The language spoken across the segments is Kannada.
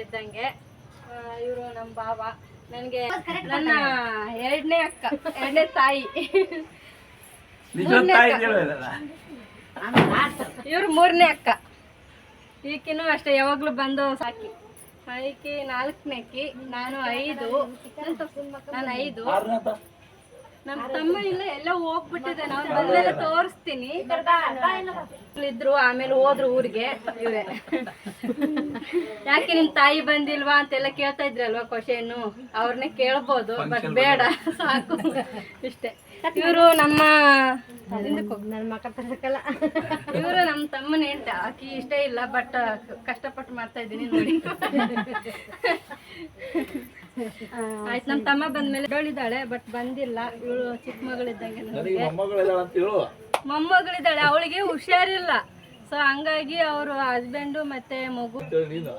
ಇದ್ದಂಗೆ ಇವರು ನಮ್ಮ ಬಾವ ನನಗೆ ನನ್ನ ಎರಡನೇ ಅಕ್ಕ ಎರಡನೇ ತಾಯಿ. ಇವ್ರು ಮೂರನೇ ಅಕ್ಕ. ಈಕಿನೂ ಅಷ್ಟೇ ಯಾವಾಗ್ಲೂ ಬಂದು ಸಾಕಿ. ಈಕಿ ನಾಲ್ಕನೇ ಅಕ್ಕಿ ನಾನು ಐದು. ನಾನು ಐದು. ನಮ್ಮ ತಮ್ಮ ಇಲ್ಲ ಎಲ್ಲ ಹೋಗ್ಬಿಟ್ಟಿದೆ. ನಾವು ಬಂದೆಲ್ಲ ತೋರಿಸ್ತೀನಿ. ಇದ್ರು ಆಮೇಲೆ ಹೋದ್ರು ಊರಿಗೆ. ಇವ್ರೆ ಯಾಕೆ ನಿಮ್ ತಾಯಿ ಬಂದಿಲ್ವಾ ಅಂತೆಲ್ಲ ಕೇಳ್ತಾ ಇದ್ರಲ್ವಾ ಕ್ವಶನ್ ಅವ್ರನ್ನೇ ಕೇಳ್ಬೋದು ಬಟ್ ಬೇಡ. ಸಾಕು. ಇಷ್ಟೇ. ಇವರು ನಮ್ಮ ಇವರು ನಮ್ಮ ತಮ್ಮನ ಹೆಂಡತಿ. ಆಕಿ ಇಷ್ಟ ಇಲ್ಲ ಬಟ್ ಕಷ್ಟಪಟ್ಟು ಮಾಡ್ತಾ ಇದ್ದೀನಿ ನೋಡಿ. ಆಯ್ತು ನಮ್ಮ ತಮ್ಮ ಬಂದ್ಮೇಲೆ ಹೇಳಿದಾಳೆ ಬಟ್ ಬಂದಿಲ್ಲ. ಇವಳು ಚಿಕ್ಕ ಮಗಳಿದ್ದಂಗೆ ಮೊಮ್ಮಗಳಿದ್ದಾಳೆ ಅವಳಿಗೆ ಹುಷಾರಿಲ್ಲ. ಸೊ ಹಂಗಾಗಿ ಅವರು ಹಸ್ಬೆಂಡು ಮತ್ತೆ ಮಗು. ನೀನು.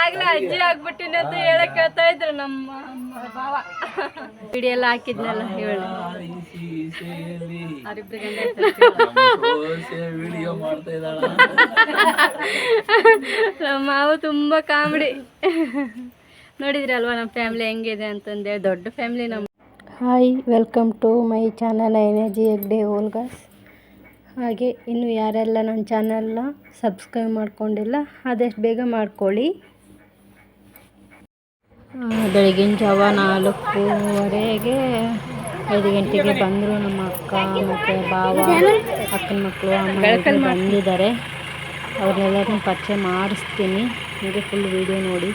ಆಗ್ಲೇ ಅಜ್ಜಿ ಆಗ್ಬಿಟ್ಟಿನಿ ಅಂತ ಹೇಳಕ್ ಹೇಳ್ತಾ ಇದ್ರು ನಮ್ಮ ಅಮ್ಮ ಭಾವ. ವಿಡಿಯೋ ಎಲ್ಲ ಹಾಕಿದ್ನಲ್ಲ ಹೇಳಿ. ವಿಡಿಯೋ ಮಾಡ್ತಾ ಇದ್ದಾಳ ನಮ್ಮ ಮಾವು ತುಂಬ ಕಾಮಿಡಿ. ನೋಡಿದ್ರಲ್ವಾ ನಮ್ಮ ಫ್ಯಾಮಿಲಿ ಹೆಂಗಿದೆ ಅಂತಂದೇಳಿ ದೊಡ್ಡ ಫ್ಯಾಮಿಲಿ ನಮ್ಮ. Hi welcome to my channel energy Hegde ಓಲ್ಗಾಸ್. ಹಾಗೆ ಇನ್ನು ಯಾರೆಲ್ಲ ನನ್ನ ಚಾನಲ್ನ ಸಬ್ಸ್ಕ್ರೈಬ್ ಮಾಡ್ಕೊಂಡಿಲ್ಲ ಆದಷ್ಟು ಬೇಗ ಮಾಡ್ಕೊಳ್ಳಿ. ಬೆಳಗಿನ ಜಾವ ನಾಲ್ಕೂವರೆಗೆ ಐದು ಗಂಟೆಗೆ ಬಂದರು ನಮ್ಮ ಅಕ್ಕ ಮತ್ತು ಬಾವ ಅಕ್ಕನ ಮಕ್ಕಳು ಅಮ್ಮ ಬಂದಿದ್ದಾರೆ. ಅವ್ರನ್ನೆಲ್ಲರನ್ನೂ ಪರಿಚಯ ಮಾಡಿಸ್ತೀನಿ. ಹೀಗೆ ಫುಲ್ ವೀಡಿಯೋ ನೋಡಿ.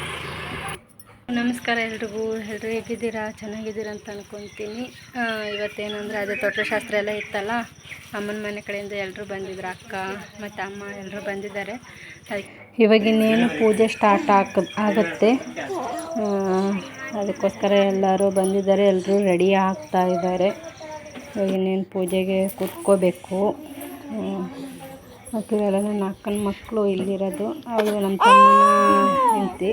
ನಮಸ್ಕಾರ ಎಲ್ರಿಗೂ. ಎಲ್ಲರೂ ಹೇಗಿದ್ದೀರಾ? ಚೆನ್ನಾಗಿದ್ದೀರಾ ಅಂತ ಅಂದ್ಕೊತೀನಿ ಇವತ್ತೇನಂದರೆ ಅದೇ ತೋಟಶಾಸ್ತ್ರ ಎಲ್ಲ ಇತ್ತಲ್ಲ? ಅಮ್ಮನ ಮನೆ ಕಡೆಯಿಂದ ಎಲ್ಲರೂ ಬಂದಿದ್ರು ಅಕ್ಕ ಮತ್ತು ಅಮ್ಮ ಎಲ್ಲರೂ ಬಂದಿದ್ದಾರೆ. ಇವಾಗಿನ್ನೇನು ಪೂಜೆ ಸ್ಟಾರ್ಟ್ ಆಗ ಆಗುತ್ತೆ. ಅದಕ್ಕೋಸ್ಕರ ಎಲ್ಲರೂ ಬಂದಿದ್ದಾರೆ ಎಲ್ಲರೂ ರೆಡಿ ಆಗ್ತಾ ಇದ್ದಾರೆ. ಇವಾಗಿನ್ನೇನು ಪೂಜೆಗೆ ಕೂತ್ಕೋಬೇಕು. ಇವೆಲ್ಲ ನನ್ನ ಅಕ್ಕನ ಮಕ್ಕಳು ಇಲ್ಲಿರೋದು. ಅವರು ನಮ್ಮ ತಮ್ಮನ ಹೆಂಡತಿ.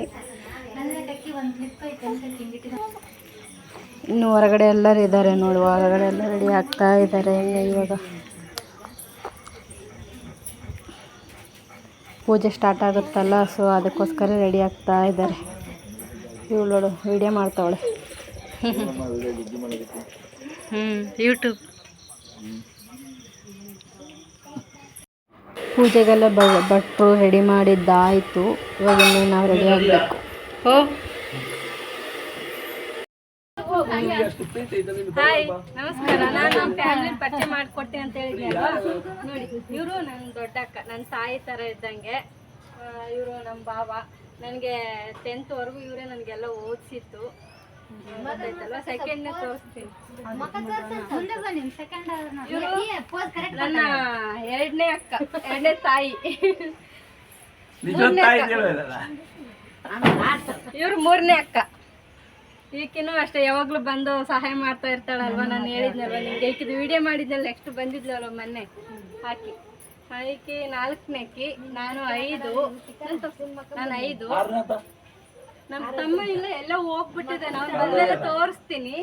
ಇನ್ನು ಹೊರಗಡೆ ಎಲ್ಲರೂ ಇದ್ದಾರೆ ನೋಡುವ ಹೊರಗಡೆ ಎಲ್ಲ ರೆಡಿ ಆಗ್ತಾ ಇದ್ದಾರೆ. ಇವಾಗ ಪೂಜೆ ಸ್ಟಾರ್ಟ್ ಆಗುತ್ತಲ್ಲ ಸೊ ಅದಕ್ಕೋಸ್ಕರ ರೆಡಿ ಆಗ್ತಾ ಇದ್ದಾರೆ. ಇವಳು ವಿಡಿಯೋ ಮಾಡ್ತಾವಳೆ. ಹ್ಞೂ ಯೂಟ್ಯೂಬ್ ಪೂಜೆಗೆಲ್ಲ ಬ ಭಟ್ರು ರೆಡಿ ಮಾಡಿದ್ದಾಯಿತು. ಇವಾಗ ಇನ್ನು ನಾವು ರೆಡಿ ಆಗಬೇಕು. ಓ ಹಾಯ್ ನಮಸ್ಕಾರ. ನಾನು ನಮ್ಮ ಫ್ಯಾಮಿಲಿ ಪರಿಚಯ ಮಾಡಿಕೊಟ್ಟೆ ಅಂತ ಹೇಳಿದ್ಯಲ್ಲ ನೋಡಿ ಇವರು ನನ್ನ ದೊಡ್ಡ ಅಕ್ಕ ನನ್ನ ತಾಯಿ ಥರ ಇದ್ದಂಗೆ. ಇವರು ನಮ್ಮ ಭಾವ. ನನಗೆ ಟೆಂತ್ವರೆಗೂ ಇವರೇ ನನಗೆಲ್ಲ ಓದಿಸಿತ್ತು ಗೊತ್ತಾಯ್ತಲ್ವಾ ಸೆಕೆಂಡ್ನೇ ತೋರಿಸ್ತೀನಿ. ನನ್ನ ಎರಡನೇ ಅಕ್ಕ ಎರಡನೇ ತಾಯಿ. ಇವ್ರು ಮೂರನೇ ಅಕ್ಕ. ಈಕಿನೂ ಅಷ್ಟೇ ಯಾವಾಗ್ಲೂ ಬಂದು ಸಹಾಯ ಮಾಡ್ತಾ ಇರ್ತಾಳಲ್ವಾ? ನಾನು ಹೇಳಿದ್ನಲ್ವಾ ನಿಮ್ಗೆ ಈಕಿದು ವಿಡಿಯೋ ಮಾಡಿದ್ನಲ್ಲ ನೆಕ್ಸ್ಟ್ ಬಂದಿದ್ಲಲ್ವ ಮೊನ್ನೆ. ಹಾಕಿ. ಈಕಿ ನಾಲ್ಕನೇಕಿ ನಾನು ಐದು. ನಾನು ಐದು. ನಮ್ಮ ತಮ್ಮ ಇಲ್ಲ ಎಲ್ಲ ಹೋಗ್ಬಿಟ್ಟಿದೆ. ನಾವು ಬಂದೆಲ್ಲ ತೋರಿಸ್ತೀನಿ.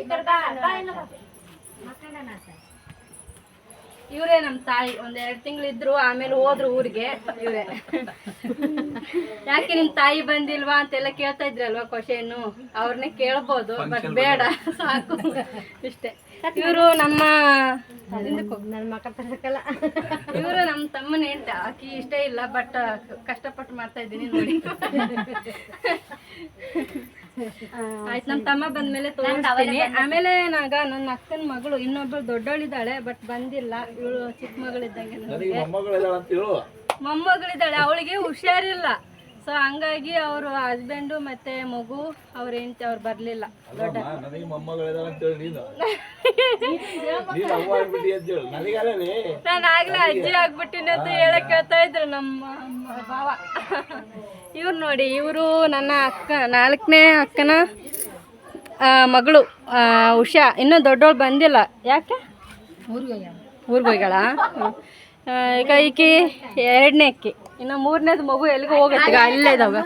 ಇವರೇ ನಮ್ಮ ತಾಯಿ. ಒಂದ್ ಎರಡು ತಿಂಗಳಿದ್ರು ಆಮೇಲೆ ಹೋದ್ರು ಊರಿಗೆ. ಇವರೇ. ಯಾಕೆ ನಿಮ್ ತಾಯಿ ಬಂದಿಲ್ವಾ ಅಂತೆಲ್ಲ ಕೇಳ್ತಾ ಇದ್ರಲ್ವಾ ಕ್ವಶನ್ ಅವ್ರನ್ನೇ ಕೇಳ್ಬೋದು ಬಟ್ ಬೇಡ. ಸಾಕು. ಇಷ್ಟೇ. ಇವರು ನಮ್ಮ ನನ್ನ ಮಕ್ಕ ಇವರು ನಮ್ಮ ತಮ್ಮನ ಹೆಂಡ ಆಕಿ ಇಷ್ಟ ಇಲ್ಲ ಬಟ್ ಕಷ್ಟಪಟ್ಟು ಮಾಡ್ತಾ ಇದ್ದೀನಿ ನೋಡಿ. ಆಯ್ತು ನಮ್ಮ ತಮ್ಮ ಬಂದ್ಮೇಲೆ ತೋರಿಸ್ತೀನಿ. ಆಮೇಲೆ ನಾಗ ನನ್ನ ಅಕ್ಕನ ಮಗಳು ಇನ್ನೊಬ್ಳು ದೊಡ್ಡವಳಿದ್ದಾಳೆ ಬಟ್ ಬಂದಿಲ್ಲ. ಇವಳು ಚಿಕ್ಕ ಮಗಳಿದ್ದಂಗೆ ಮೊಮ್ಮಗಳಿದ್ದಾಳೆ ಅವಳಿಗೆ ಹುಷಾರಿಲ್ಲ. ಸೊ ಹಂಗಾಗಿ ಅವರು ಹಸ್ಬೆಂಡು ಮತ್ತೆ ಮಗು ಅವ್ರ ಹೆಂಡತಿ ಅವ್ರು ಬರಲಿಲ್ಲ. ದೊಡ್ಡ ನೀನು. ಆಗ್ಲೇ ಅಜ್ಜಿ ಆಗ್ಬಿಟ್ಟಿನಿ ಅಂತ ಹೇಳಕ್ ಹೇಳ್ತಾ ಇದ್ರು ನಮ್ಮ ಅಮ್ಮ ಭಾವ. ಇವ್ರು ನೋಡಿ ಇವರು ನನ್ನ ಅಕ್ಕ ನಾಲ್ಕನೇ ಅಕ್ಕನ ಮಗಳು ಉಷಾ. ಇನ್ನೂ ದೊಡ್ಡವಳು ಬಂದಿಲ್ಲ. ಯಾಕೆ? ಊರಿಗೆ ಹೋಗ್ಯಾಳ? ಈಗ ಈಕಿ ಎರಡನೇ ಅಕ್ಕಿ. ಇನ್ನು ಮೂರನೇದು ಮಗು ಎಲ್ಲಿಗೂ ಹೋಗುತ್ತೆ. ಈಗ ಅಲ್ಲೇ ಇದಾವೆ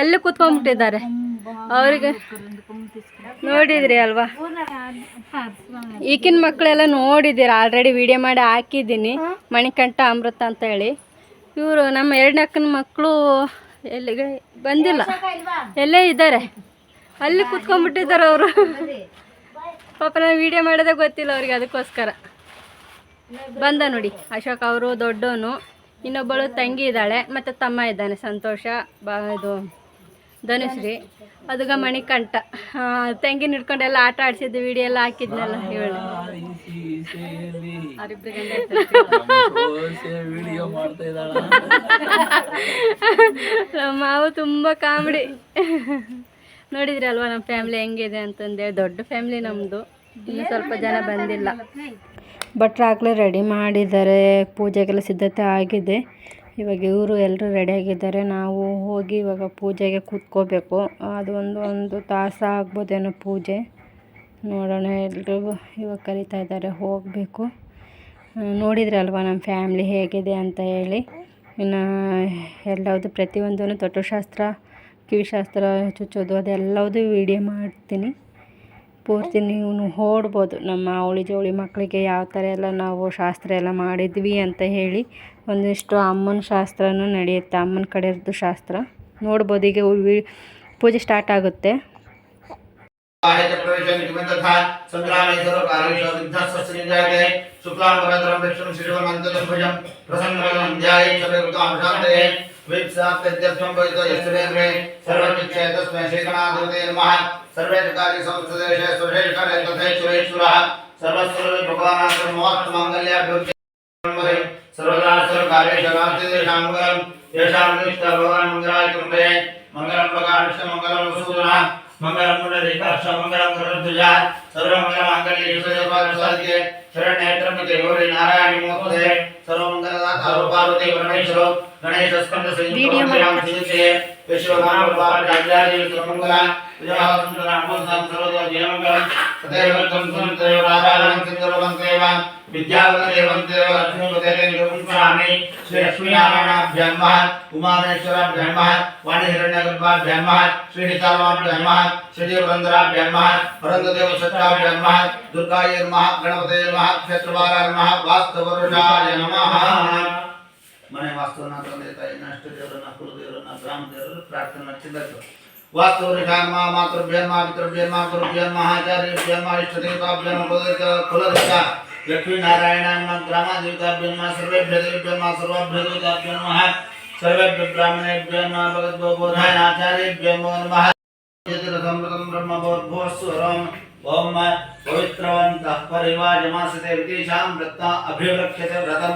ಅಲ್ಲೇ ಕೂತ್ಕೊಂಡ್ಬಿಟ್ಟಿದ್ದಾರೆ. ಅವ್ರಿಗೆ ನೋಡಿದ್ರಿ ಅಲ್ವಾ? ಈಕಿನ ಮಕ್ಕಳೆಲ್ಲ ನೋಡಿದ್ದೀರ? ಆಲ್ರೆಡಿ ವಿಡಿಯೋ ಮಾಡಿ ಹಾಕಿದ್ದೀನಿ. ಮಣಿಕಂಠ ಅಮೃತ ಅಂತ ಹೇಳಿ. ಇವರು ನಮ್ಮ ಎರಡನೇ ಅಕ್ಕನ ಮಕ್ಕಳು ಎಲ್ಲಿಗೆ ಬಂದಿಲ್ಲ. ಎಲ್ಲೇ ಇದ್ದಾರೆ. ಅಲ್ಲಿ ಕುತ್ಕೊಂಡ್ಬಿಟ್ಟಿದ್ದಾರೆ ಅವರು. ಪಾಪ ನಾನು ವಿಡಿಯೋ ಮಾಡೋದೇ ಗೊತ್ತಿಲ್ಲ ಅವ್ರಿಗೆ ಅದಕ್ಕೋಸ್ಕರ. ಬಂದ ನೋಡಿ, ಅಶೋಕ್ ಅವರು ದೊಡ್ಡವನು. ಇನ್ನೊಬ್ಬಳು ತಂಗಿ ಇದ್ದಾಳೆ, ಮತ್ತು ತಮ್ಮ ಇದ್ದಾನೆ, ಸಂತೋಷ, ಬಾ, ಇದು, ಧನುಶ್ರೀ. ಅದುಗ ಮಣಿಕಂಠ. ತೆಂಗಿನ ತಂಗಿನ ಹಿಡ್ಕೊಂಡೆಲ್ಲ ಆಟ ಆಡಿಸಿದ್ದು ವಿಡಿಯೋ ಎಲ್ಲ ಹಾಕಿದ್ನಲ್ಲ, ಹೇಳಿ. ನಮ್ಮ ಮಾವು ತುಂಬ ಕಾಮಿಡಿ. ನೋಡಿದ್ರಿ ಅಲ್ವಾ, ನಮ್ಮ ಫ್ಯಾಮಿಲಿ ಹೆಂಗಿದೆ ಅಂತಂದೇಳಿ. ದೊಡ್ಡ ಫ್ಯಾಮಿಲಿ ನಮ್ಮದು ಇನ್ನು ಸ್ವಲ್ಪ ಜನ ಬಂದಿಲ್ಲ. ಭಟ್ರು ಆಗಲೇ ರೆಡಿ ಮಾಡಿದ್ದಾರೆ. ಪೂಜೆಗೆಲ್ಲ ಸಿದ್ಧತೆ ಆಗಿದೆ. ಇವಾಗ ಇವರು ಎಲ್ಲರೂ ರೆಡಿಯಾಗಿದ್ದಾರೆ ನಾವು ಹೋಗಿ ಇವಾಗ ಪೂಜೆಗೆ ಕೂತ್ಕೋಬೇಕು. ಅದು ಒಂದು ಒಂದು ತಾಸು ಆಗ್ಬೋದೇನೋ ಪೂಜೆ. ನೋಡೋಣ ಎಲ್ರಿಗೂ ಇವಾಗ ಕರಿತಾ ಇದ್ದಾರೆ. ಹೋಗಬೇಕು. ನೋಡಿದ್ರಲ್ವ ನಮ್ಮ ಫ್ಯಾಮ್ಲಿ ಹೇಗಿದೆ ಅಂತ ಹೇಳಿ. ಇನ್ನು ಎಲ್ಲವುದು ಪ್ರತಿಯೊಂದೂ ತೊಟ್ಟುಶಾಸ್ತ್ರ ಕಿವಿಶಾಸ್ತ್ರ, ಚುಚ್ಚೋದು ಅದೆಲ್ಲವುದು ವೀಡಿಯೋ ಮಾಡ್ತೀನಿ. ಪೂರ್ತಿ ನೀವು ಓಡ್ಬೋದು ನಮ್ಮ ಅವಳಿ ಜೋಳಿ ಮಕ್ಕಳಿಗೆ ಯಾವ ಥರ ಎಲ್ಲ ನಾವು ಶಾಸ್ತ್ರ ಎಲ್ಲ ಮಾಡಿದ್ವಿ ಅಂತ ಹೇಳಿ ಒಂದಿಷ್ಟು ಅಮ್ಮನ ಶಾಸ್ತ್ರವೂ ನಡೆಯುತ್ತೆ. ಅಮ್ಮನ ಕಡೆಯದ್ದು ಶಾಸ್ತ್ರ. ನೋಡ್ಬೋದು ಈಗ ಪೂಜೆ ಸ್ಟಾರ್ಟ್ ಆಗುತ್ತೆ. ಸರ್ವಚಿಚ್ಛೇತಸ್ಮೈ ಶ್ರೀಕಣಾಧಿಪತಿ ನಮಃ. सर्वेशकार्य संसदेश सुरेशकार्य तथे सुरेश्वरः सर्वस्वरूपे भगवान् सर्वमोक्षमङ्गल्याभिवृद्धि सर्वदा सर्वकार्येषणार्थेषाङ्गलं येषां निष्ठा भगवान् मङ्गलाय कृपये मङ्गलं भगवानुष्ठ मङ्गलं वसुधनः मङ्गलं पुनरेकाश्च मङ्गलं करद्विजा सर्वमङ्गलमाङ्गल्ये शरणेत्रमिति गौरी नारायणि मोदे सर्वमङ्गलदाता पार्वती परमेश्वरो गणेशस्कन्दसंयुक्तं विद्यावतेवंतेवलक्ष्मीपतेरेन्द्रपुंसरामि उमामेश्वराभ्यन्मः वाणिहिरण्यगर्भाभ्यन्मः श्रीनितामाभ्यन्मः श्रीदेवरन्द्राभ्यन्मः वरन्ददेवसत्राभ्यन्मः दुर्गायै नमः गणपतये नमः ಮನೆ ವಾಸ್ತವನ ತಂದೆ ತಾಯಿನ ಅಷ್ಟ ದೇವರನ್ನ ಕುಲದೇವರನ್ನ ಗ್ರಾಮ ದೇವರ ಪ್ರಾರ್ಥನೆ ಚಿಂತಕ ವಾಸ್ತವ ಋಷಾನ್ಮ ಮಾತೃಭ್ಯನ್ಮ ಪಿತೃಭ್ಯನ್ಮ ಗುರುಭ್ಯನ್ಮ ಆಚಾರ್ಯಭ್ಯನ್ಮ ಇಷ್ಟದೇವತಾಭ್ಯನ್ಮ ಕುಲದೇವ ಕುಲದೇವತ ಲಕ್ಷ್ಮೀನಾರಾಯಣ ಗ್ರಾಮಾದೇವತಾಭ್ಯನ್ಮ ಸರ್ವೇಭ್ಯ ದೇವೇಭ್ಯನ್ಮ ಸರ್ವಭ್ಯ ದೇವತಾಭ್ಯನ್ಮ ಸರ್ವೇಭ್ಯ ಬ್ರಾಹ್ಮಣೇಭ್ಯನ್ಮ ಭಗವದ್ಬೋಧಾಯ ಆಚಾರ್ಯಭ್ಯನ್ಮೋ ನಮಃ ಯತಿರಥಮೃತಂ ಬ್ರಹ್ಮಬೋರ್ಭೋಸ್ವರಂ ಓಂ ಪವಿತ್ರವಂತಃ ಪರಿವಾಜಮಾಸತೆ ವಿದೇಶಾಂ ವೃತ್ತ ಅಭಿವೃಕ್ಷತೆ ವ್ರತಂ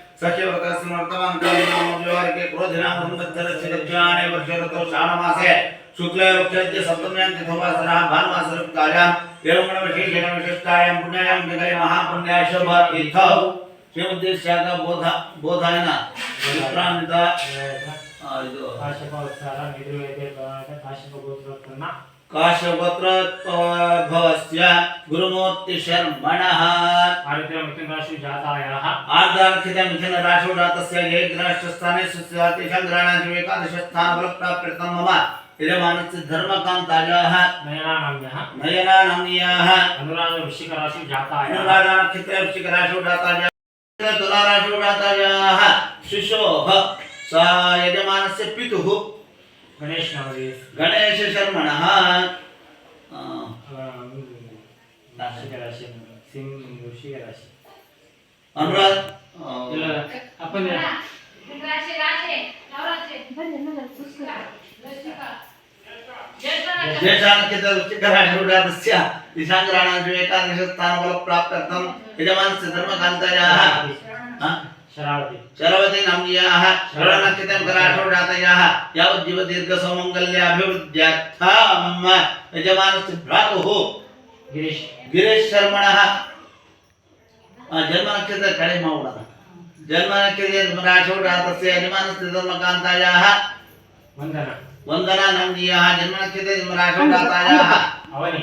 सचिवतस्य वर्तमान काले नाम व्यवहारिके क्रोधिनाम संवत्सरस्य दक्षिणाने वर्षे ऋतौ श्रावणमासे शुक्लपक्षस्य सप्तम्यां तिथोवासरः भानुवासरकार्यां एवं विशिष्टायां पुण्यायां जगै महापुण्याय शुभतीर्थौ ಶ್ರೀಮದ್ದೇಶ್ಯಾಗ ಬೋಧ ಬೋಧಾಯನ ವಿಪ್ರಾಂತ ಆ, ಇದು ಕಾಶಪತ್ರ ಭವಸ್ಯ ಗುರುಮೂರ್ತಿ ಶರ್ಮಣಃ ಆರ್ಧಾರ್ಕಿತ काशवक्रोद्भवस्य गुरुमूर्तिशर्मणः। आर्द्रमिथुनराशिजातायाः आर्द्रार्थितमिथुनराशोजातस्य एकग्रहस्थाने सुस्यातिशं ग्रहणादिषु एकादशस्थानफलप्राप्यर्थं मम यजमानस्यधर्मकान्तायाः नयनानाम्याः। नयनानाम्याः। अनुरागवृश्चिकराशिजातायाः अनुरागनक्षत्रवृश्चिकराशोजातायाः तुलाराशोजातायाः। शिशोः। सा यजमानस्य पितुः। अनुराधानक्षत्रे वृश्चिकराशो जातायाः तुलाराशो जातायाः शिशोः सा यजमानस्य पितुः गणेश नवरेश गणेशशर्मणः आ, वृश्चिक राशि सिंह वृश्चिक राशि अनुराध ಇಲ್ಲ अपन ज्येष्ठानक्षत्रवृश्चिकराशिरुडातस्य दिशाङ्ग्रहणाशु एकादशस्थानफलप्राप्त्यर्थं यजमानस्य धर्मकान्तायाः हा? शरावती शरवती नाम्न्याः शरणनक्षत्रं कराशोडातयाः यावज्जीवदीर्घसौमङ्गल्याभिवृद्ध्यर्थं यजमानस्य भ्रातुः गिरीश ಗಿರೀಶ್ ಶರ್ಮಣಃ ಆ, ಜನ್ಮ ನಕ್ಷತ್ರ ಕಡೆ ಮಾಡೋಣ जन्मनक्षत्रे जन्मराशोडातस्य यजमानस्थितमकान्तायाः ವಂದನ वन्दना नन्दीयाः जन्मनक्षत्रे जन्मराशोडातायाः ಅವನಿ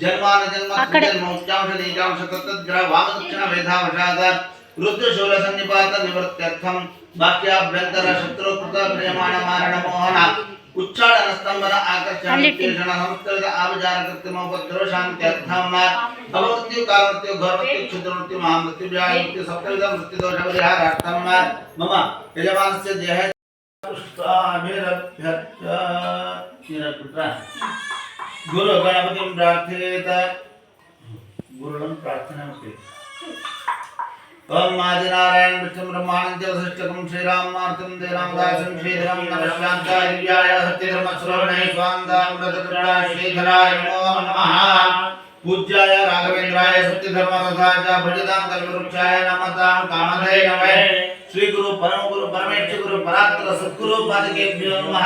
जन्मान जन्म जन्म उच्चांश नीचांश तत्तद्ग्रह वाम दक्षिण वेधा वशात् रुद्रशूल सन्निपात निवृत्त्यर्थं वाक्याभ्यन्तर शत्रुकृत प्रियमाण मारण मोहन उच्चारण स्तंभन आकर्षण विशेषण संस्कृत आविचार कृत्रिमोपद्रव शांत्यर्थम अवमृत्यु कालमृत्यु घोरमृत्यु ಗುರು ಗಣಪತಿಂ ಪ್ರಾರ್ಥೇತ ಗುರುಳಂ ಪ್ರಾರ್ಥನೆ ಮಾಡಿ ಓಂ ಆದಿನಾರಾಯಣ ವಿಷ್ಣು ಬ್ರಹ್ಮಾನಂದ ವಸಿಷ್ಠಕಂ ಶ್ರೀರಾಮಾರ್ಥಂ ದೇರಾಮದಾಸಂ ಶ್ರೀಧರಂ ನಮಃ ದಿವ್ಯಾಯ ಸತ್ಯಧರ್ಮ ಶ್ರವಣೇ ಸ್ವಾಂಗಾಂ ಮೃತಕೃಣಾ ಶ್ರೀಧರಾಯ ನಮೋ ನಮಃ पूज्याय राघवेंद्राय सत्यधर्म तथा भजतां कल्पवृक्षाय नमतां कामधे नमः श्री गुरु परम गुरु परमेश्वर गुरु परात्र सद्गुरु पादकेभ्यो नमः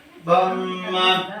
Bum, uh...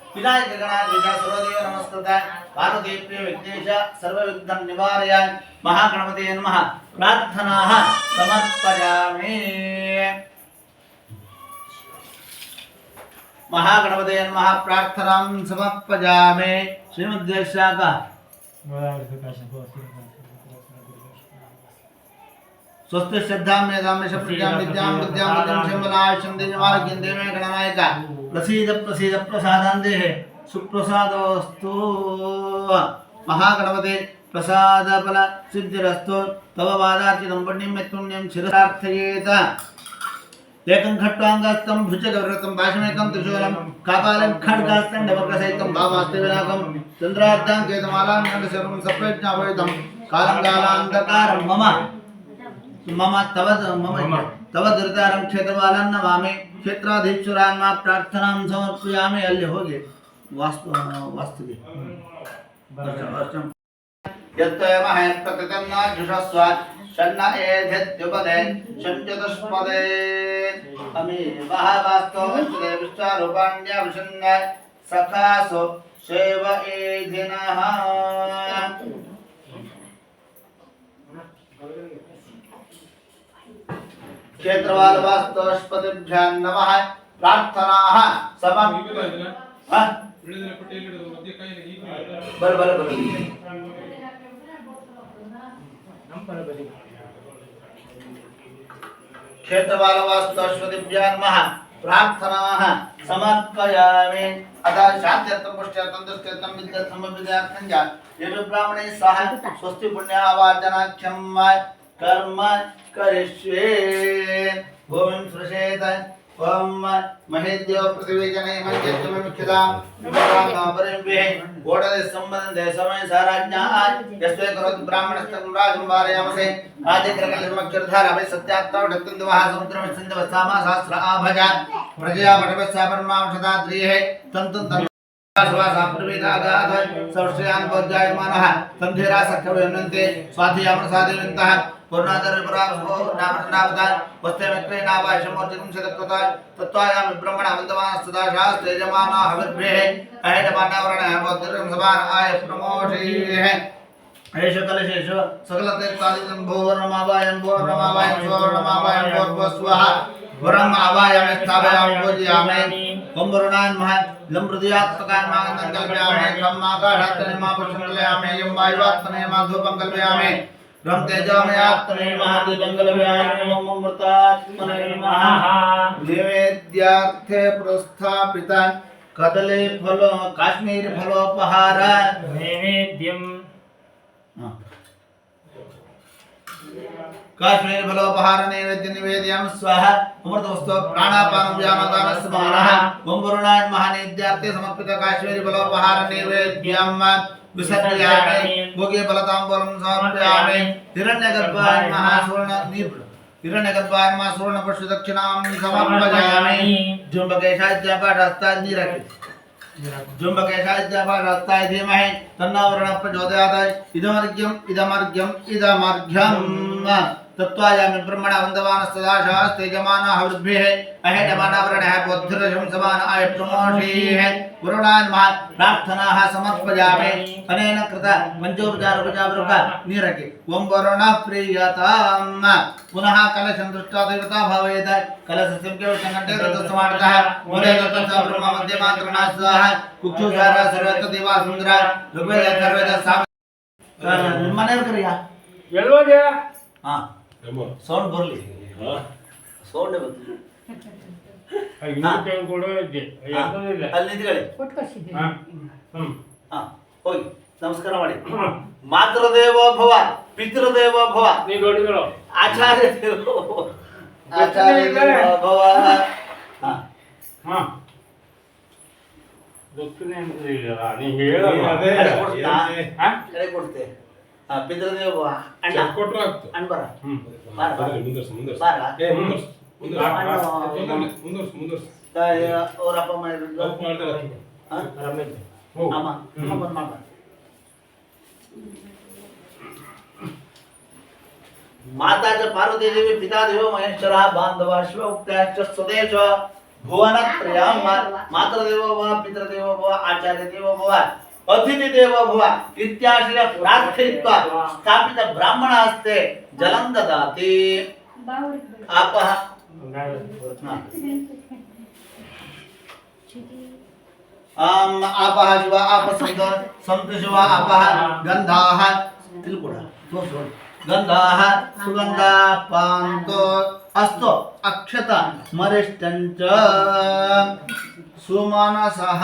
विनायक गणाधीश सर्वदेव नमस्कृता। पार्वती प्रिय विघ्नेश, सर्वविघ्नं निवारय महागणपते नमः। प्रार्थनाः समर्पयामि। महागणपते नमः। प्रार्थनां समर्पयामि। श्रीमद्वेशाका स्वस्ति श्रद्धां मेधां यश प्रजां विद्यां बुद्धिं बुद्धिं शम्बलायुषं देवमार्ग्यं देवे गणनायक। प्रसीद प्रसीद प्रसादान् देहे सुप्रसादोऽस्तु। महागणपते प्रसादफल सिद्धिरस्तु तव वादार्चितं पुण्यं यत्पुण्यं शिरसार्थयेत। एकं खट्वाङ्गास्तं, भुजगव्रतं भाषमेकं त्रिशूलं, कापालं, खड्गास्तं डवकसहितं भामास्ति विनाकं चन्द्रार्धां केतमालां सर्वं सप्रज्ञापयितं कालं कालान्धकारं मम मम तव मम तव ದುರಿತಾರಂ ಕ್ಷೇತ್ರವಾಲನ್ನ ವಾಮೆ ಕ್ಷೇತ್ರಾಧೀಶ್ವರಾನ್ನ ಪ್ರಾರ್ಥನಾಂ ಸಮರ್ಪಯಾಮಿ ಅಲ್ಲಿ ಹೋಗಿ ವಾಸ್ತು ವಾಸ್ತುಗೆ ಯತ್ತಯ ಮಹೇತ್ಪತಿತನ್ನ ಜುಷಸ್ವ ಷಣ್ಣ ಏಧ್ಯತ್ಯುಪದೆ ಷಣ್ಚತುಷ್ಪದೆ ಅಮಿ ಮಹಾವಾಸ್ತೋ ಅಚ್ಯುತೆ ವಿಶ್ವಾರೂಪಾಣ್ಯ ವಿಷಣ್ಣ ಸಖಾಸು ಶೈವ ಏಧಿನಃ क्षेत्रवालवास्तवस्पतिभ्यां नमः प्रार्थनाः समं हाँ? बल बल बल क्षेत्रबालवास्तुष्वदिभ्यान् नमः प्रार्थनाः समर्पयामि अतः शान्त्यर्थं पुष्ट्यर्थं दुष्ट्यर्थं विद्यार्थं विद्यार्थं च येषु ब्राह्मणे सह स्वस्ति पुण्यावार्जनाख्यं कर्म करिष्ये। भूमिं सृशेत ओम महेद्यो पृथ्वी जने मज्जत्व मुख्यता। नमरानापरिभिः ओडदे संबंधे समय साराज्ञा यस्वे करोत ब्राह्मणस्तम राजं वारयामसे। आदित्रकलमक्षरधारा भय सत्यात्ता वडत्तंद वहा समुद्रम सिंध वसामा शास्त्र आभज। व्रजया वटवस्या परमांशदा द्रिये। तंतं तं सर्वश्रेयान् बोध्यायमानः। पूर्णादर्भरामदाय वस्ते विक्रे नावाय शमोर्जितं सदत्वताय तत्त्वायां विब्रह्मण वन्दमानः सदा शास्त्रयजमानाः हविर्भ्येः अहेडमानावरणः मोद्गरं समान आय प्रमोषेः एष कलशेषु सकलतीर्थादिकं भोर्णमावायं भोर्णमावायं भोर्णमावायं भोर्भो स्वाहा वरम आवायामि स्थापयामि पूजयामि कुम्भरुणान् महत् लम्बृदयात्मकान् मागन्तं कल्पयामि त्वं माकाढात्तने मा पुष्पं कल्पयामि यं वायुवात्मने मा धूपं कल्पयामि रं तेजोमयात्मने मा दीपं कल्पयामि ॐ अमृतात्मने नमः। नैवेद्यार्थे प्रस्थापित कदली फलो काश्मीर फलोपहार नैवेद्यं काश्मीर फलोपहार नैवेद्य निवेदयाम स्वाहा। अमृत वस्तु प्राणापानं व्यामदान समानः ओम महानैवेद्यार्थे समर्पित काश्मीर फलोपहार नैवेद्यम। विसर्जयामि भोगे फलताम्बूलं समर्पयामि हिरण्यगर्भाय महासुवर्ण हिरण्यगर्भाय महासुवर्ण पुष्प दक्षिणां समर्पयामि जुम्बकेशाद्यापाठस्तात् निरखि। जुम्बकेशाद्यापाठस्ताय धीमहि तन्नो वरुणः प्रचोदयात् इदमर्घ्यम् इदमर्घ्यम् इदमर्घ्यम्। तत्वायामि ब्रह्मण वन्दवान सदाशास्तेजमानः वृद्भिः अहेटमानावरणः बोद्धिरशंसमान आय प्रमोषीः गुरुणान् महान् प्रार्थनाः समर्पयामि। अनेन कृत पञ्चोपचारोपचावृक नीरके। ओं वरुणः प्रीयताम्। पुनः कलशं दृष्ट्वा देवता भावयेत्। कलशस्यं केवशङ्कटे रथसमार्गः मूले रथस्य ब्रह्ममध्यमान्तरणा स्वाहा कुक्षुसारः सर्वत्र देवासुन्दरः ऋग्वेद सर्वेद साम हाँ। निर्माण करिया। ಸೌಂಡ್ ಬರಲಿ. ಸೌಂಡ್ ಅಲ್ಲಿ ಹಾ. ಹೋಗಿ. ನಮಸ್ಕಾರ ಮಾಡಿ. ಮಾತೃದೇವೋ ಭವ ಪಿತೃದೇವೋ ಭವ. ಆಚಾರ್ಯ ದೇವೋ ಭವ. ಆಚಾರ್ಯ ದೇವೋ ಭವ ಹಾ. ಹಾ. ದಕ್ಷಿಣ ಇಲ್ಲ ನೀ ಹೇಳಲ್ಲ. ಅದೇ. ಕೊಡ್ತಾ? ಹಾ ಕಡೆ ಕೊಡ್ತೆ ಹಾ ಪಿತೃದೇವೋ ಭವ ಅಣ್ಣ ಕೊಟ್ರೆ ಆಗ್ತು ಅಣ್ಣ ಬರ ಹ್ಮ್ ಬಾರ ಬಾ. ಮುಂದರ್ಸು ಮುಂದರ್ಸು ಬಾರ ಏ ಮುಂದರ್ಸು ಮುಂದರ್ಸು ಅಣ್ಣ ಮುಂದರ್ಸು ಮುಂದರ್ಸು ಅವರಪ್ಪ ಮಾಡಿದ್ರು ತಪ್ಪು ಮಾಡ್ತಾರೆ ಹಾ? ಆರಾಮಿದ್ದೆ ಹೋಗು ಅಮ್ಮ ಅಮ್ಮ ಬಂದ್ ಮಾಡ माता च पार्वती देवी पिता देवो महेश्वरः बान्धवः शिव उक्ताश्च स्वदेश भुवन प्रियं मातृदेवो भव पितृदेवो भव आचार्यदेवो भव अतिथि देवो भव इत्याश्रय प्रार्थित्वा स्थापित ब्राह्मण हस्ते जलं ददाति। आपः? आम आपः शिव आप संत संत शिव आपः गंधाः तिलकुडा तो गंधाः सुगंधा पांतो अस्तो अक्षता मरिष्टं च सुमानसः।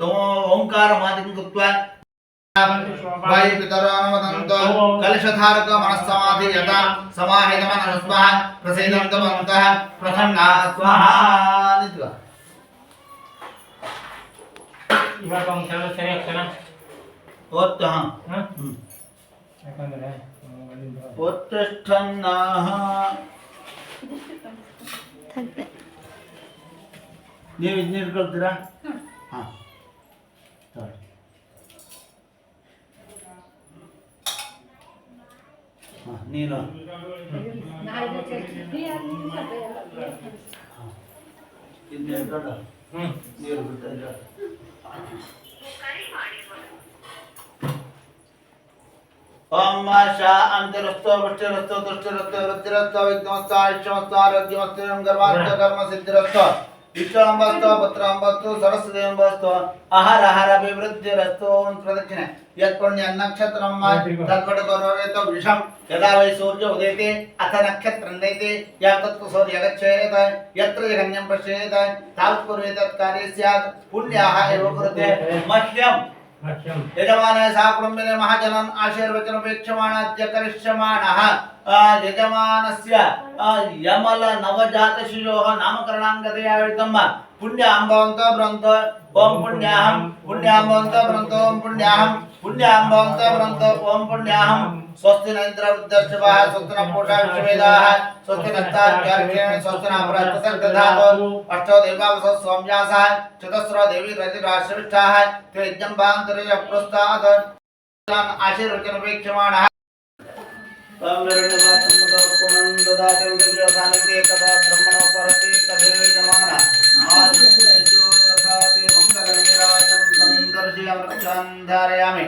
ತಮೋ ಓಂಕಾರ ಮಾದಿಕಂ ಕೃತ್ವಾ ವಾಯು ಪಿತರಾನವದಂತ ಕಲಶಧಾರಕ ಮನಸ್ಸಮಾಧಿ ಯಥಾ ಸಮಾಹಿತ ಮನಸ್ವಃ ಪ್ರಸೇದಂತವಂತಃ ಪ್ರಸನ್ನ ಸ್ವಃ ನಿತ್ವ ಇವಾಗ ಒಂದು ಸಲ ಸರಿ ಆಗ್ತಾನ ಒತ್ತು ಹಾ ಹಾ ಹ್ಮ್ ಯಾಕಂದ್ರೆ ಉತ್ತಿಷ್ಠನ್ನಾಹ ನೀವು ಇದು ನೀರು ಕಳ್ತೀರಾ ಹಾಂ ನೀನು ಇನ್ನೇನು ದೊಡ್ಡ ಹ್ಮ್ ನೀರು ಬಿಡ್ತಾ ಇದ್ರೆ ಓಂ ಶಾ ಅಂತಿರಸ್ತೋ ವೃಷ್ಟಿರಸ್ತೋ ತುಷ್ಟಿರಸ್ತೋ ವೃತ್ತಿರಸ್ತೋ ವಿಘ್ನಮಸ್ತೋ ಆಯುಷ್ಯಮಸ್ತೋ ಆರೋಗ್ಯಮಸ್ತೋ ಗರ್ವಾಂತ ಕರ್ಮ ಸಿದ್ಧಿರಸ್ತೋ ವಿಶ್ವಾಂಬಸ್ತೋ ಪತ್ರಾಂಬಸ್ತೋ ಸರಸ್ವತಿ ಎಂಬಸ್ತೋ ಆಹಾರ ಆಹಾರ ಅಭಿವೃದ್ಧಿರಸ್ತೋ ಒಂದು ಪ್ರದಕ್ಷಿಣೆ. ಯತ್ ಪುಣ್ಯ ನಕ್ಷತ್ರಂ ವಿಷಂ. ಯದಾ ವೈ ಸೂರ್ಯ ಉದಯತೆ ಅಥ ನಕ್ಷತ್ರ ನೈತೆ ಯಾ ತತ್ಕು ಸೂರ್ಯ ಗಚ್ಚೇತ ಯತ್ರ ಜಗನ್ಯಂ ಪಶ್ಯೇತ ತಾವತ್ ಪೂರ್ವೇ ತತ್ ಕಾರ್ಯ ಸ್ಯಾತ್. ಪುಣ್ಯಾಹ ಏವ ಕುರುತೆ ಮಹ್ಯಂ యజమాన సాకుటుంబిన మహాజనం ఆశీర్వచనపేక్షమాణాద్య కరిష్యమాణ యజమానస్య యమల నవజాత శిశోహ నామకరణాంగతయా విత్తమ్మ పుణ్యాంబవంతో బ్రంతో ఓం పుణ్యాహం పుణ్యాంబవంతో బ్రంతో ఓం పుణ్యాహం పుణ్యాంబవంతో బ్రంతో ఓం పుణ్యాహం स्वस्ति नन्द्रवृद्धश्चवः स्वस्ति न पूषाविश्ववेदाः स्वस्ति नत्ता नस्तार्क्यार्केण स्वस्ति न प्रत्यसर्गधातो अष्टो देवावसः सौम्यासः चतुस्रो देवी रतिराश्रविष्टाः ते यज्ञं बान्तरिय पुरस्तात् आशीर्वचनपेक्षमाणः त्वं नरणवात्मदर्पणं ददाति विद्यासानिते कदा ब्रह्मणोपरति तदेवमानः आदित्यो दधाति मङ्गलनिराजं सन्दर्शयामि धारयामि।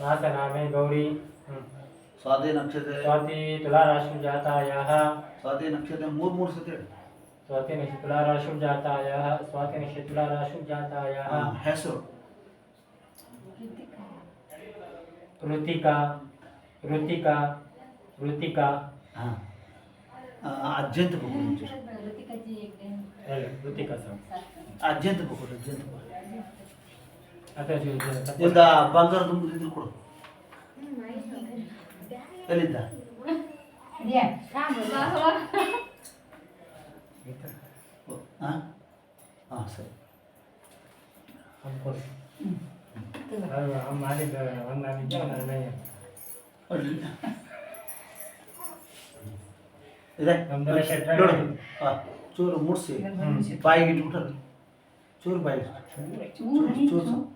राशि नाम है गौरी। स्वाति नक्षत्र। स्वाति तुला राशि जाता जातायाः स्वाति नक्षत्र मूर मूर से स्वाति नक्षत्र तुला राशि जाता जातायाः स्वाति नक्षत्र तुला राशि जाता यह है हाँ, हैसो। रुतिका रुतिका रुतिका हाँ। अजंत भूगोल रुतिका जी। एक दिन रुतिका सर। अजंत भूगोल अजंत भूगोल। ಇಂದ ಬಂಗಾರ ತುಂಬಿದ್ರು ಕೊಡು. ಎಲ್ಲಿದ್ದ ಹಾ ಹಾಂ ಸರಿ. ಇದೆ? ನೋಡು. ಚೂರು ಮುಡ್ಸಿ. ಬಾಯಿಗೆ ಇಟ್ಬಿಟ್ಟರು ಚೂರು ಬಾಯಿ. ಚೂರು ಚೂರು.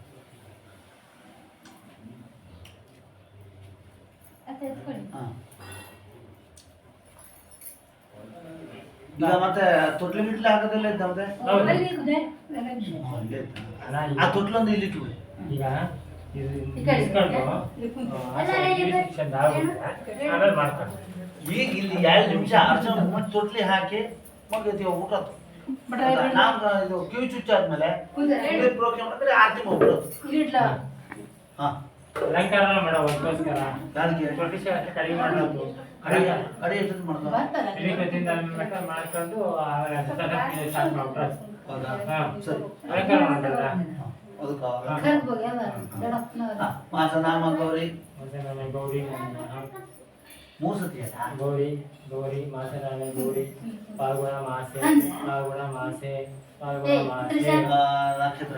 ಹಾಂ. ಈಗ ಮತ್ತೆ ತೊಟ್ಲಿ ಗಿಟ್ಲಿ ಹಾಕೋದಿಲ್ಲ ಇದ್ದಾವೆ. ಆ ಈಗ- ತೊಟ್ಲೊಂದು ಇಲ್ಲಿ ಇಟ್ಬಿಡಿ. ಈಗ ಈಗ ಇಲ್ಲಿ ಎರಡು ನಿಮಿಷ ಅರ್ಧ ಮತ್ತೆ ತೊಟ್ಲಿ ಹಾಕಿ ಮುಗಿತೀವಿ ಊಟ. ನಾವು ಇದು ಕಿವಿ ಚುಚ್ಚಾದ್ಮೇಲೆ ಪ್ರೋಗ್ರಾಮ್ ಮಾಡಿದ್ರೆ ಆರ್ತಿ ಹೋಗ್ಬಿಡೋದು. ಹಾಂ. ಅಲಂಕಾರ ಮಾಡೋ ಅದಕ್ಕೋಸ್ಕರ. ಶಾಸ್ತ್ರ ಕಡಿಮೆ ಮಾಡೋದು. ಅಡಿ ಎಷ್ಟೊತ್ತು ಮಾಡ್ತಾರೆ ಮಟ್ಟ ಮಾಡ್ಕೊಂಡು ಸ್ಟಾರ್ಟ್ ಹೌದಾ. ಸರಿ. ಅಲಂಕಾರ ಗಣಪನ ಮಾಸನಾಮ ಗೌರಿ. ಮತ್ತೆ ಗೌರಿ ಮೂರು ಸತಿ ಅಲ್ಲ? ಗೌರಿ ಗೌರಿ ಮಾಸನಾಮ ಗೌರಿ ಪಾಲ್ಗುಣ ಮಾಸೆ ಪಾಲ್ಗುಣ ಮಾಸೆ ಪಾಲ್ಗುಣ ಮಾಸೆ. ನಕ್ಷತ್ರ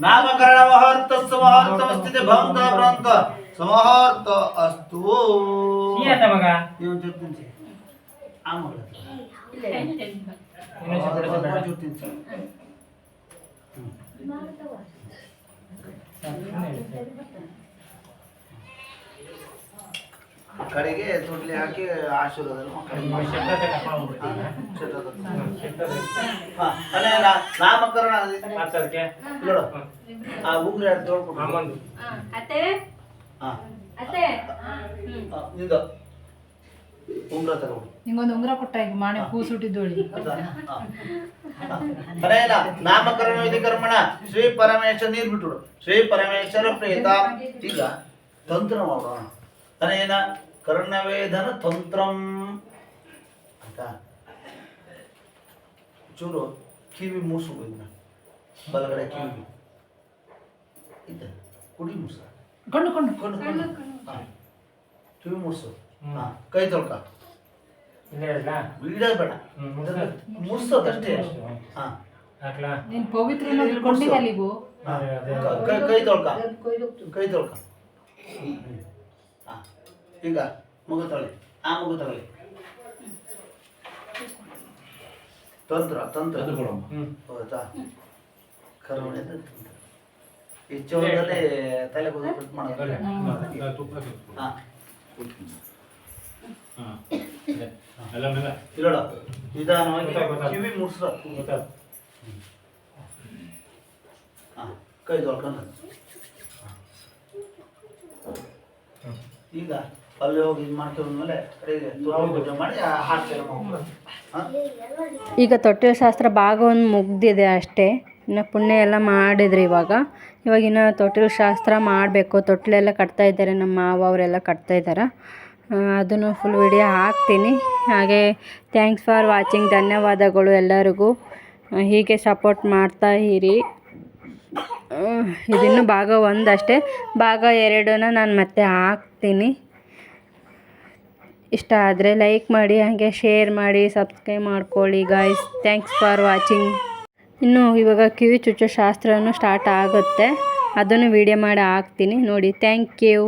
নামকরণমহর্ত সমহর্তমস্থিত ভঙ্গ ভ্রন্ত সমহর্ত অস্তু সিয়াতে মগা ইউ জুতিন সে আমল জুতিন ಕಡೆಗೆ ತೊಟ್ಲಿ ಹಾಕಿ ಆಶೀರ್ವಾದ. ಹಾ, ನಾಮಕರಣ ನೋಡು ಆ ಉಂಗ್ರ ತೋಳ್ಕೊಂಡು ಹಾ ನಿಂದು? ಉಂಗ್ರ ತಗೊಂಡು. ನಿಂಗೊಂದು ಉಂಗ್ರ ಕೊಟ್ಟ ಈಗ ಮಾಡಿ ಕೂಸುಟ್ಟಿದ್ದೋಳಿ ಅದೇನ ನಾಮಕರಣ ವಿಧಿ ಕರ್ಮಣ. ಶ್ರೀ ಪರಮೇಶ್ವರ ನೀರು ಬಿಟ್ಬಿಡು. ಶ್ರೀ ಪರಮೇಶ್ವರ ಪ್ರೇತ. ಈಗ ತಂತ್ರ ಮಾಡೋಣ. ಅದೇನ ಕರ್ಣವೇದನ ತಂತ್ರಂ. ಅಂತ. ಚೂರು ಕಿವಿ ಮೂಸು ಇದನ್ನ. ಬಲಗಡೆ ಕಿವಿ. ಇದ್ದ ಕುಡಿ ಮೂಸ ಕಣ್ಣು ಕಣ್ಣು. ಕಣ್ಣು ಕಣ್ಣು. ಹಾ. ಕಿವಿ ಮೂಸು ಹಾ. ಕೈ ತೊಳ್ಕ. ಇಲ್ಲೇ ಇಲ್ಲ ಬೀಡ. ಮುರ್ಸೋದಷ್ಟೇ. ಹಾ. ನೀನ್ ಪವಿತ್ರ ಕೈ ತೊಳ್ಕ. ಕೈ ತೊಳ್ಕ. ಹಾ. ಈಗ ಮಗು ತಗೊಳ್ಳಿ ಆ ಮಗು ತಗೊಳ್ಳಿ ತಂತ್ರ ತಂತ್ರ. ಹೌದಾ? ಕರುಣೆ ತಂತ್ರ. ಈ ಚೌದಲ್ಲಿ ತಲೆ ಕೂದಲು ಕಟ್ ಮಾಡೋದು. ಹಾ. ಇಲ್ಲೋಡ. ನಿಧಾನವಾಗಿ. ಕಿವಿ ಹಾ ಕೈ ತೊಳ್ಕೊಂಡು ಈಗ ಅಲ್ಲಿ ಹೋಗಿ ಇದು ಮಾಡ್ಕೊಂಡ್ಮೇಲೆ ಕಡೆಗೆ ಮಾಡಿ ಈಗ ತೊಟ್ಟಿಲ ಶಾಸ್ತ್ರ ಭಾಗ ಒಂದು ಮುಗ್ದಿದೆ ಅಷ್ಟೇ. ಇನ್ನು ಪುಣ್ಯ ಎಲ್ಲ ಮಾಡಿದ್ರಿ ಇವಾಗ. ಇವಾಗ ಇನ್ನು ತೊಟ್ಟಿಲ ಶಾಸ್ತ್ರ ಮಾಡಬೇಕು. ತೊಟ್ಟಿಲೆಲ್ಲ ಕಟ್ತಾ ಇದ್ದಾರೆ ನಮ್ಮ ಮಾವ ಅವರೆಲ್ಲ ಕಟ್ತಾ ಇದ್ದಾರೆ. ಅದನ್ನು ಫುಲ್ ವಿಡಿಯೋ ಹಾಕ್ತೀನಿ. ಹಾಗೆ ಥ್ಯಾಂಕ್ಸ್ ಫಾರ್ ವಾಚಿಂಗ್ ಧನ್ಯವಾದಗಳು ಎಲ್ಲರಿಗೂ. ಹೀಗೆ ಸಪೋರ್ಟ್ ಮಾಡ್ತಾ ಇರಿ. ಇದಿನ್ನು ಭಾಗ ಒಂದಷ್ಟೇ. ಭಾಗ ಎರಡನ್ನ ನಾನು ಮತ್ತೆ ಹಾಕ್ತೀನಿ. ಇಷ್ಟ ಆದರೆ ಲೈಕ್ ಮಾಡಿ, ಹಾಗೆ ಶೇರ್ ಮಾಡಿ ಸಬ್ಸ್ಕ್ರೈಬ್ ಮಾಡ್ಕೊಳ್ಳಿ ಗಾಯ್ಸ್ ಥ್ಯಾಂಕ್ಸ್ ಫಾರ್ ವಾಚಿಂಗ್ ಇನ್ನು ಇವಾಗ ಕಿವಿ ಚುಚ್ಚೋ ಶಾಸ್ತ್ರನೂ ಸ್ಟಾರ್ಟ್ ಆಗುತ್ತೆ. ಅದನ್ನು ವಿಡಿಯೋ ಮಾಡಿ ಹಾಕ್ತೀನಿ. ನೋಡಿ ಥ್ಯಾಂಕ್ ಯು